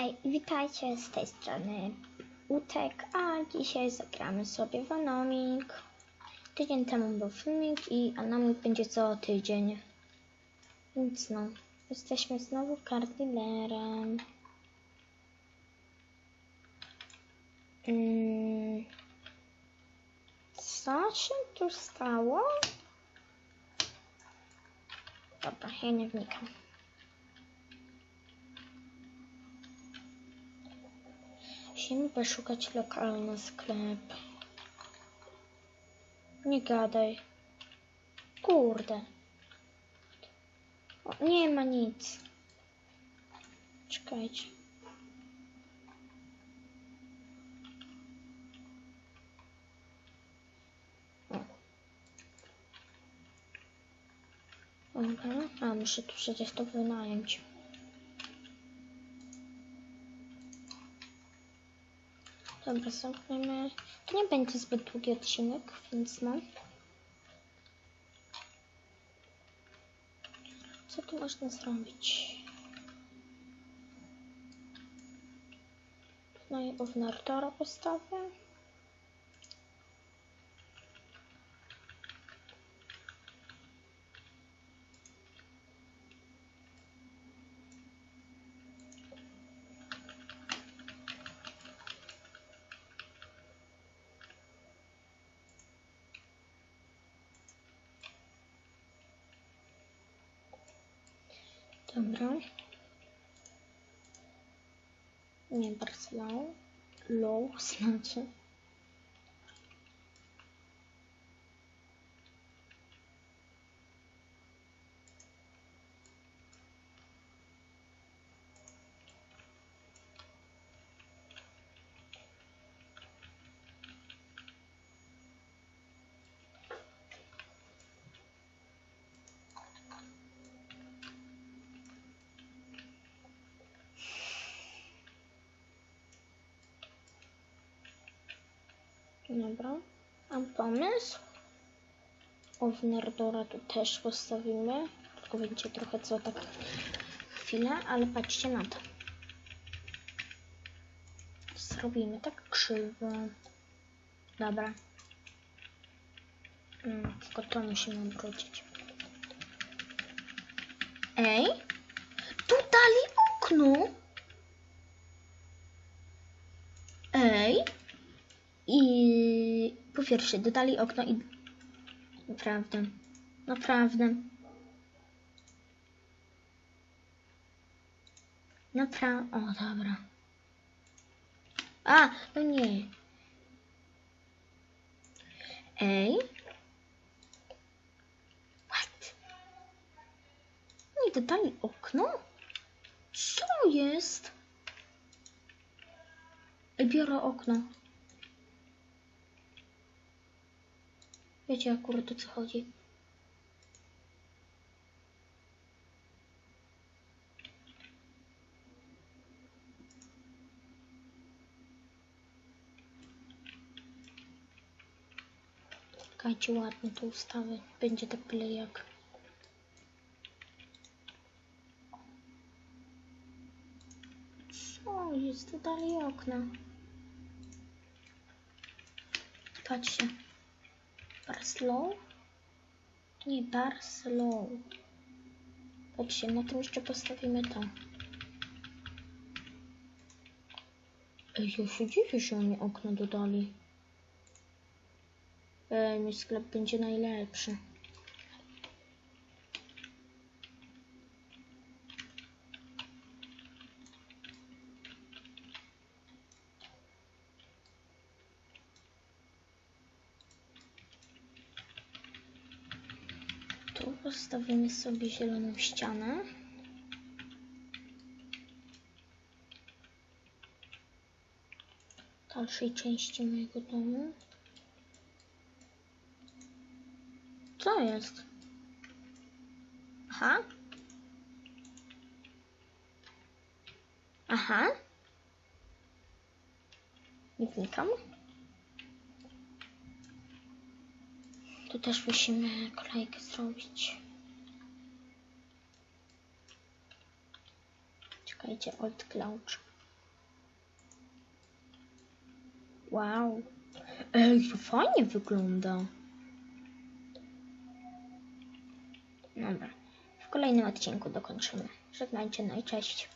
Hej, witajcie z tej strony Utek, a dzisiaj zagramy sobie w Anomik. Tydzień temu był filmik i Anomik będzie co tydzień. Więc no, jesteśmy znowu kardilerem. Mm, co się tu stało? Dobra, ja nie wnikam. Musimy poszukać lokalny sklep. Nie gadaj. Kurde. O, nie ma nic. Czekajcie. Dobra, a muszę tu przecież to wynająć. Dobra. To nie będzie zbyt długi odcinek, więc no. Co tu można zrobić? Tutaj Ownertora postawię. Dobra. Nie bardzo low. Low znaczy. Dobra. Mam pomysł. Ownertora tu też postawimy. Tylko będzie trochę co tak chwilę, ale patrzcie na to. Zrobimy tak krzywo. Dobra. Mm, tylko to musimy obrócić. Ej! Tu dali okno! Ej! I po pierwsze dodali okno i naprawdę, naprawdę. Naprawdę, o dobra. A, no nie. Ej. What? Nie dodali okno? Co jest? Biorę okno. Wiecie akurat o co chodzi. Czekajcie, ładnie to ustawy. Będzie tak byle jak. Co jest? Dodali okna. Patrzcie. Bar slow? Nie, bar slow. Patrzcie, na tym jeszcze postawimy to. Ej, ja się dziwię, że oni okno dodali. Ej, mój sklep będzie najlepszy. Tu postawimy sobie zieloną ścianę. Dalszej części mojego domu. Co jest? Aha. Aha. Nie wnikam. Tu też musimy kolejkę zrobić. Czekajcie, Old Clouch. Wow. Ej, to fajnie wygląda. Dobra. W kolejnym odcinku dokończymy. Żegnajcie, no i cześć.